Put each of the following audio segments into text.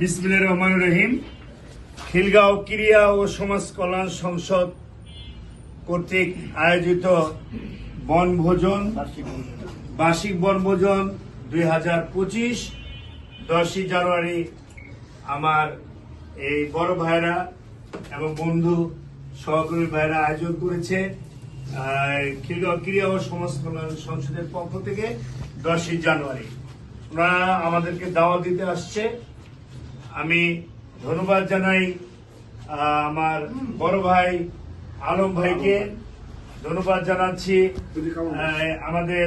বিসমিল্লাহ রহমান রহিম। খিলগাঁও ক্রিয়া ও সমাজ কল্যাণ সংসদ কর্তৃক আয়োজিত বনভোজন, বার্ষিক বনভোজন দুই হাজার পঁচিশ, দশই জানুয়ারি আমার এই বড় ভাইরা এবং বন্ধু সহকর্মী ভাইরা আয়োজন করেছে খিলগাঁও ক্রিয়া ও সমাজ কল্যাণ সংসদের পক্ষ থেকে দশই জানুয়ারি। ওনারা আমাদেরকে দাওয়া দিতে আসছে। আমি ধন্যবাদ জানাই আমার বড় ভাই আলম ভাইকে। ধন্যবাদ জানাচ্ছি আমাদের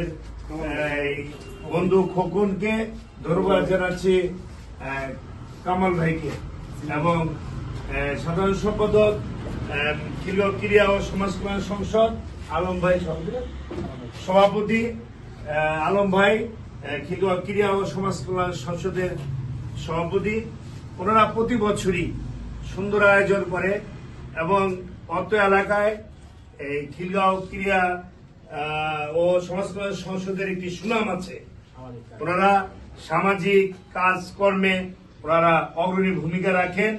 বন্ধু খোকনকে। ধন্যবাদ জানাচ্ছি কামাল ভাইকে। এবং সাধারণ সম্পাদক ক্রীড়া- ও সমাজ কল্যাণ সংসদ আলম ভাই সভাপতি আলম ভাই ক্রীড়া ও সমাজ কল্যাণ সংসদের সভাপতি। ওনারা প্রতি বছরই সুন্দর আয়োজন করে এবং অত এলাকায় এই খিলগাঁও ক্রিয়া ও সমাজ সংসদের একটি সুনাম আছে। ওনারা সামাজিক কাজকর্মে ওনারা অগ্রণী ভূমিকা রাখেন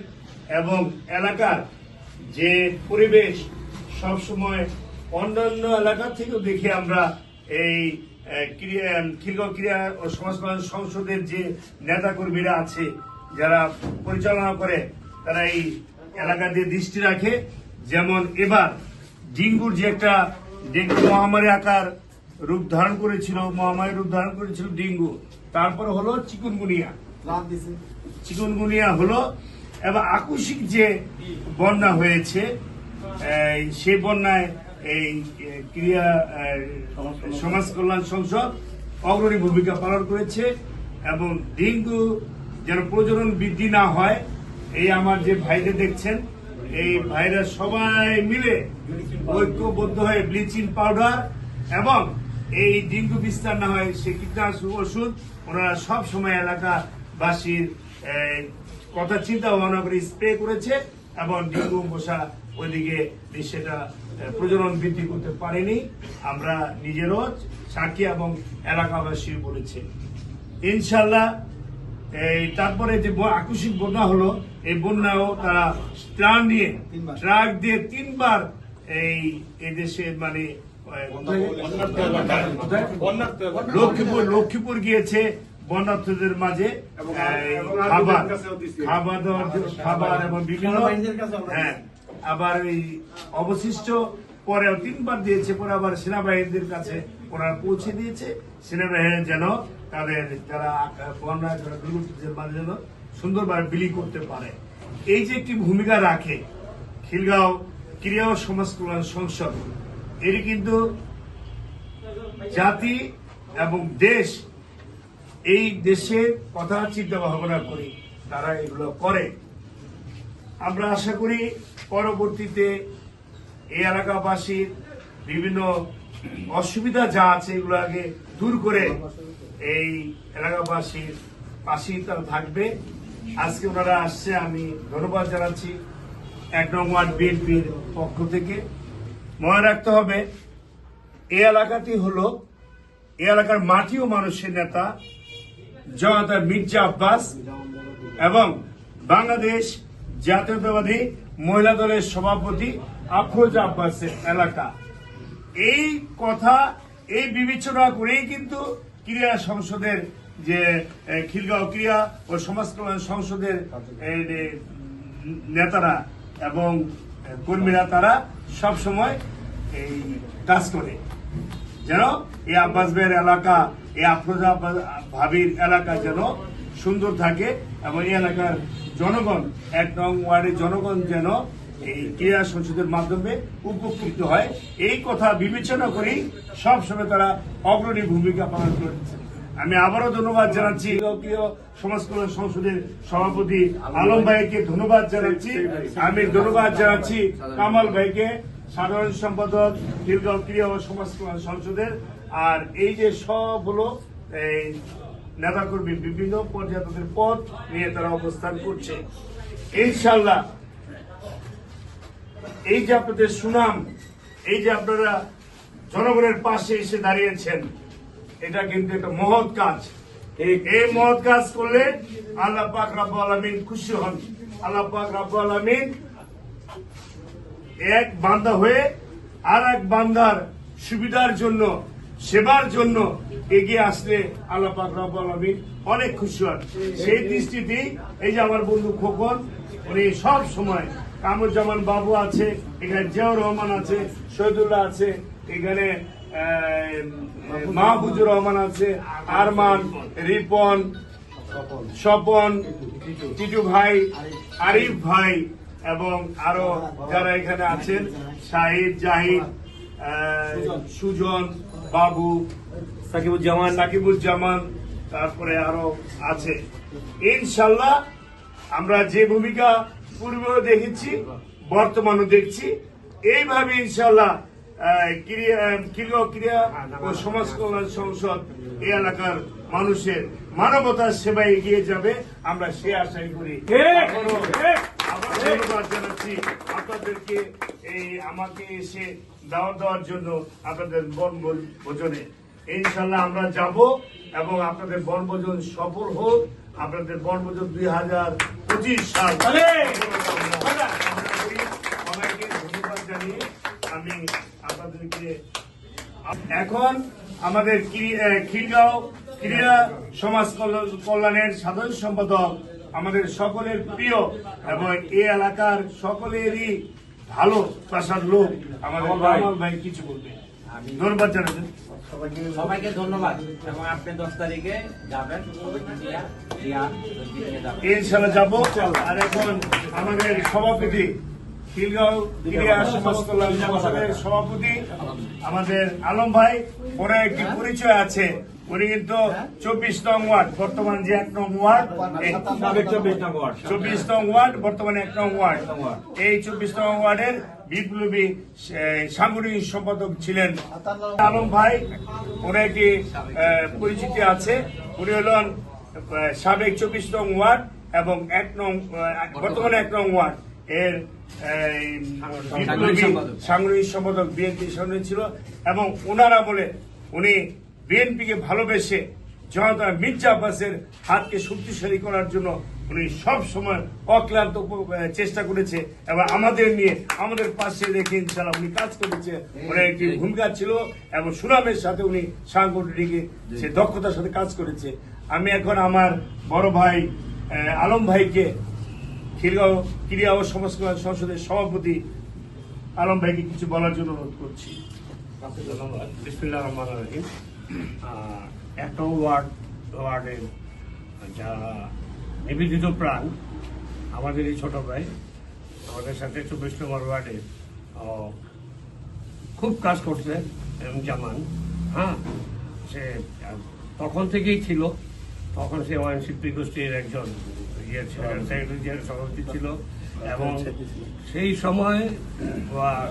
এবং এলাকার যে পরিবেশ সবসময় অন্যান্য এলাকা থেকেও দেখি আমরা এই ক্রিয়া- খিলগাঁও ক্রিয়া ও সমাজ সংসদের যে নেতাকর্মীরা আছে যারা পরিচালনা করে তারা এই এলাকা দিয়ে দৃষ্টি রাখে। যেমন এবার ডেঙ্গুর যে একটা ডেঙ্গু মহামারী আকার রূপ ধারণ করেছিল মহামারী রূপ ধারণ করেছিল ডেঙ্গু। তারপর হলো চিকুনগুনিয়া। চিকুনগুনিয়া হলো এবং আকস্মিক যে বন্যা হয়েছে সেই বন্যায় এই ক্রিয়া সমাজ কল্যাণ সংসদ অগ্রণী ভূমিকা পালন করেছে এবং ডেঙ্গু যেন প্রজনন বৃদ্ধি না হয়, এই আমার যে ভাইদের দেখছেন, এই ভাইরা সবাই মিলে ঐক্যবদ্ধ হয়ে ব্লিচিং পাউডার এবং এই ডেঙ্গু বিস্তার না হয়, সে কীটনাশক ওষুধ ওনারা সব সময় এলাকাবাসীর কথা চিন্তা ভাবনা করে স্প্রে করেছে এবং ডেঙ্গু মশা ওইদিকে সেটা প্রজনন বৃদ্ধি করতে পারেনি। আমরা নিজেরও সাক্ষী এবং এলাকাবাসী বলেছি। ইনশাল্লাহ এই তারপরে যে আকস্মিক বন্যা হলো, এই বন্যাও তারা ত্রাণ নিয়ে ট্রাক দিয়ে তিনবার এই এই দেশে মানে? লক্ষ্মীপুর লক্ষ্মীপুর গিয়েছে বন্যার্থীদের মাঝে খাবার খাবার জন্য- খাবার এবং বিভিন্ন হ্যাঁ আবার এই অবশিষ্ট পরেও তিনবার দিয়েছে, পরে আবার সেনাবাহিনীদের কাছে ওরা পৌঁছে দিয়েছে। সেনাবাহিনী যেন তাদের যারা বন্যা যারা মাঝে যেন সুন্দরভাবে বিলি করতে পারে। এই যে একটি ভূমিকা রাখে খিলগাঁও ক্রিয়া ও সমাজ কল্যাণ সংসদ, এটি কিন্তু জাতি এবং দেশ, এই দেশের কথা চিন্তা ভাবনা করি তারা এগুলো করে। আমরা আশা করি পরবর্তীতে এই এলাকাবাসীর বিভিন্ন অসুবিধা যা আছে এগুলো আগে দূর করে এই এলাকাবাসীর পাশেই তারা থাকবে। আজকে ওনারা আসছে, আমি ধন্যবাদ জানাচ্ছি এক নং ওয়ার্ড বিএনপির পক্ষ থেকে। মনে রাখতে হবে, এই এলাকাটি হলো, এই এলাকার মাটি ও মানুষের নেতা, জনতা মির্জা আব্বাস এবং বাংলাদেশ জাতীয়তাবাদী মহিলা দলের সভাপতি আফরোজ আব্বাসের এলাকা। এই কথা, এই বিবেচনা করেই কিন্তু ক্রীড়া সংসদের যে খিলগাঁও ক্রীড়া ও সমাজ কল্যাণ সংসদের নেতারা এবং কর্মীরা তারা সব সময় এই কাজ করে। যেন এই আব্বাস ভাইয়ের এলাকা, এই আফরোজা ভাবির এলাকা যেন সুন্দর থাকে এবং এই এলাকার জনগণ, এক নং ওয়ার্ডের জনগণ যেন এই ক্রীড়া সংসদের মাধ্যমে উপকৃত হয়। এই কথা বিবেচনা করেই সবসময় তারা অগ্রণী ভূমিকা পালন করেছে। আমি আবারও ধন্যবাদ জানাচ্ছি প্রিয় সমাজ কল্যাণ সংসদের সভাপতি আলম ভাইকে ধন্যবাদ জানাচ্ছি। আমি ধন্যবাদ জানাচ্ছি কামাল ভাইকে, সাধারণ সম্পাদক খিলগাঁও ক্রিয়া ও সমাজ কল্যাণ সংসদের। আর এই যে সব হলো নেতাকর্মী বিভিন্ন পর্যায়ে তাদের পদ নিয়ে তারা অবস্থান করছে ইনশাল্লাহ এই যে আপনাদের সুনাম, এই যে আপনারা জনগণের পাশে এসে দাঁড়িয়েছেন, এটা কিন্তু একটা মহৎ কাজ। এই মহৎ কাজ করলে আল্লাহ পাক রাব্বুল আলামিন খুশি হন আল্লাহ পাক রাব্বুল আলামিন এক বান্দা হয়ে আর এক বান্দার সুবিধার জন্য সেবার জন্য এগিয়ে আসলে আল্লাহ পাক রাব্বুল অনেক খুশি হন। সেই দৃষ্টিতেই এই যে আমার বন্ধু খোকন, উনি সব সময় কামরুজ্জামান বাবু আছে, এখানে জিয়াউর রহমান আছে, শহীদুল্লাহ আছে, এখানে মাহবুজুর রহমান আছে, আরমান, রিপন, স্বপন, টিটু ভাই, আরিফ ভাই, এবং আরও যারা এখানে আছেন শাহিদ জাহিদ সুজন বাবু সাকিবুজ্জামান সাকিবুজ্জামান তারপরে আরও আছে। ইনশাল্লাহ আমরা যে ভূমিকা পূর্বেও দেখেছি বর্তমানও দেখছি এইভাবে ইনশাল্লাহ ক্রিয়া ক্রীড়া ক্রিয়া ও সমাজ কল্যাণ সংসদ এই এলাকার মানুষের মানবতার সেবায় এগিয়ে যাবে আমরা সে আশাই করি। ধন্যবাদ জানাচ্ছি আপনাদেরকে। এই আমাকে এসে দাওয়াত দেওয়ার জন্য আপনাদের বনভোজ ভোজনে। ইনশাল্লাহ আমরা যাব এবং আপনাদের বনভোজন সফল হোক। আপনাদের বনভোজন দুই হাজার পঁচিশ সাল। সবাইকে ধন্যবাদ জানিয়ে আমি আপনাদেরকে এখন আমাদের খিলগাঁও ক্রীড়া সমাজ কল্যাণ- কল্যাণের সাধারণ সম্পাদক আমাদের সকলের প্রিয় এবং এই এলাকার সকলেরই ভালো বাসার লোক আমাদের ভাই। ভাই কিছু বলবে। ধন্যবাদ জানাবেন সবাইকে ধন্যবাদ। এবং আপনি দশ তারিখে যাবেন। ইনশাল্লাহ যাব। আর এখন আমাদের সভাপতি খিলগাঁও ক্রীড়া সমাজ কল্যাণ সভাপতি আমাদের আলম ভাই ওরা একটি পরিচয় আছে। উনি কিন্তু চব্বিশ নং ওয়ার্ড বর্তমান যে এক নং ওয়ার্ড চব্বিশ নং ওয়ার্ড। চব্বিশ নং ওয়ার্ড বর্তমানে এক নং ওয়ার্ড। এই চব্বিশ নং ওয়ার্ডের বিপ্লবী সাংগঠনিক সম্পাদক ছিলেন আলম ভাই। ওনার একটি পরিচিতি আছে। উনি হলেন সাবেক চব্বিশ নং ওয়ার্ড এবং এক নং বর্তমানে এক নং ওয়ার্ড। এর। সাংগঠনিক সম্পাদক। বিএনপি সাংগঠনিক ছিল এবং ওনারা বলে উনি বিএনপিকে ভালোবেসে জনতা মির্জা আব্বাসের হাতকে শক্তিশালী করার জন্য উনি সব সময় অক্লান্ত চেষ্টা করেছে এবং আমাদের নিয়ে আমাদের পাশে রেখে ইনশাল্লাহ উনি কাজ করেছে ওনার একটি ভূমিকা ছিল এবং সুনামের সাথে উনি সাংগঠনিক সে দক্ষতার সাথে কাজ করেছে। আমি এখন আমার বড় ভাই আলম ভাইকে খিলগাঁও ক্রীড়া ও সমাজ সংসদের সভাপতি আলম ভাইকে কিছু বলার জন্য অনুরোধ করছি। ধন্যবাদ। বিসমিল্লাহ রহমান রহিম। নং ওয়ার্ড, ওয়ার্ডের যারা নিবেদিত প্রাণ আমাদের এই ছোট ভাই, আমাদের সাথে চব্বিশ নম্বর ওয়ার্ডে খুব কাজ করছে, এবং জামান হ্যাঁ সে তখন থেকেই ছিল। তখন সে ওয়াইনশিল্পী গোষ্ঠীর একজন ইয়ে ছিল সেক্রেটারি সভাপতি ছিল এবং সেই সময়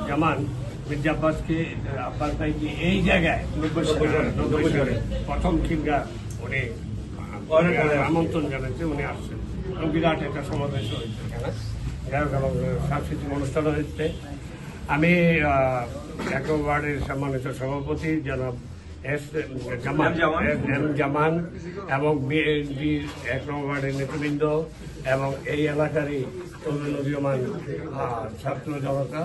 জামান মির্জা আব্বাসকে আব্বাস ভাইকে এই জায়গায় নব্বই সালে, প্রথম খিলগা উনি আমন্ত্রণ জানাচ্ছে উনি আসছেন। এবং বিরাট একটা সমাবেশ হয়েছে। সাংস্কৃতিক অনুষ্ঠান হচ্ছে আমি এক ওয়ার্ডের সম্মানিত সভাপতি জনাব এস জামান এম জামান। এবং বিএনপির এক নং ওয়ার্ডের নেতৃবৃন্দ এবং এই এলাকারই তরুণীয়মান ছাত্র জনতা।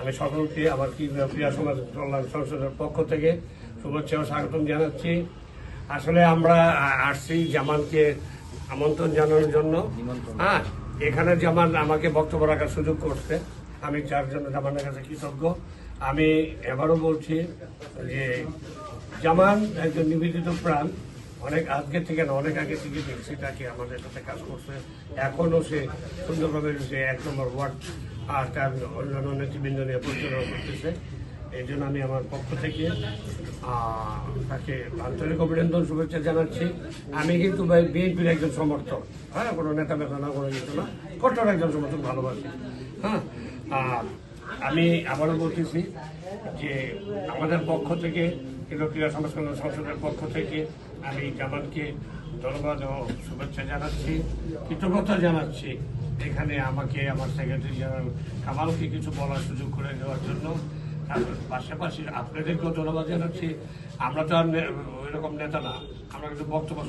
আমি সকলকে আমার কি ক্রিয়া সমাজ কল্যাণ সংসদের পক্ষ থেকে শুভেচ্ছা ও স্বাগতম জানাচ্ছি। আসলে আমরা আসছি জামানকে আমন্ত্রণ জানানোর জন্য। হ্যাঁ এখানে জামান আমাকে বক্তব্য রাখার সুযোগ করছে। আমি যার জন্য জামানের কাছে কৃতজ্ঞ। আমি এবারও বলছি যে জামান একজন নিবেদিত প্রাণ। অনেক আজকে থেকে না, অনেক আগে থেকে দেখছি তাকে আমাদের সাথে কাজ করছে। এখনও সে সুন্দরভাবে সে এক নম্বর ওয়ার্ড আর তার অন্যান্য নেতৃবৃন্দ নিয়ে পরিচালনা করতেছে। এই জন্য আমি আমার পক্ষ থেকে তাকে আন্তরিক অভিনন্দন, শুভেচ্ছা জানাচ্ছি। আমি কিন্তু বিএনপির একজন সমর্থক। হ্যাঁ কোনো নেতা বেতা না, কোনো কিছু না কঠোর একজন সমর্থক, ভালোবাসি। হ্যাঁ আর আমি আবারও বলতেছি যে আমাদের পক্ষ থেকে কিন্তু ক্রীড়া কল্যাণ সংসদের পক্ষ থেকে আমি জামানকে ধন্যবাদ ও শুভেচ্ছা জানাচ্ছি, কৃতজ্ঞতা জানাচ্ছি। এখানে আমাকে আমার সেক্রেটারি জেনারেল কামালকে কিছু বলার সুযোগ করে দেওয়ার জন্য। তার পাশাপাশি আপনাদেরকেও ধন্যবাদ জানাচ্ছি। আমরা তো আর ওইরকম নেতা না, আমরা কিন্তু বক্তব্য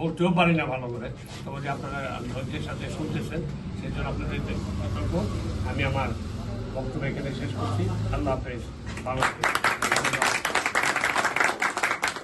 বলতেও পারি না ভালো করে। তবে যে আপনারা ধৈর্যের সাথে শুনতেছেন, সেই জন্য আপনাদের কৃতজ্ঞ। আমি আমার বক্তব্য এখানে শেষ করছি। আল্লাহ হাফেজ। ভালো থাকবেন।